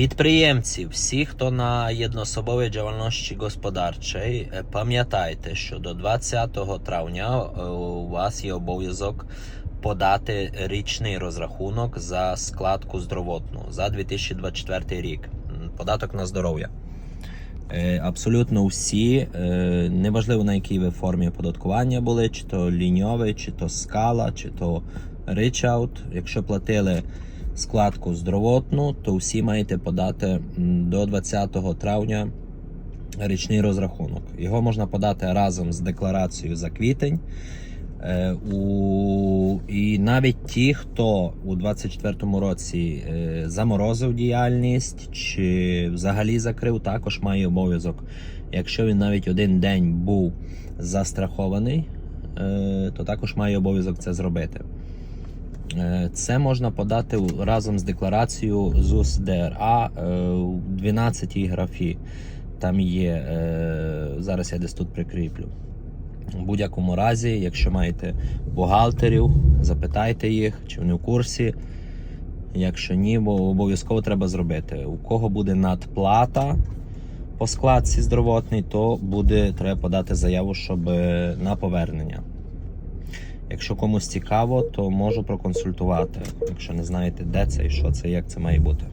Підприємці, всі, хто на єднособовій діяльності господарчій, е, пам'ятайте, що до 20 травня е, у вас є обов'язок подати річний розрахунок за складку здоровотну за 2024 рік. Податок на здоров'я. Е, Абсолютно всі, неважливо на якій ви формі оподаткування були, чи то ліньовий, чи то скала, чи то ричаут. Якщо платили складку здоровотну, то всі маєте подати до 20 травня річний розрахунок. Його можна подати разом з декларацією за квітень. Е, у, і навіть ті, хто у 24-му році е, заморозив діяльність чи взагалі закрив, також має обов'язок. Якщо він навіть один день був застрахований, е, то також має обов'язок це зробити. Е, Це можна подати разом з декларацією ЗУС ДРА е, у 12 графі. Там є, е, зараз я десь тут прикріплю. У будь-якому разі, якщо маєте бухгалтерів, запитайте їх, чи вони в курсі. Якщо ні, бо обов'язково треба зробити. У кого буде надплата по складці здоровотній, то буде треба подати заяву, щоб на повернення. Якщо комусь цікаво, то можу проконсультувати, якщо не знаєте, де це і що це, як це має бути.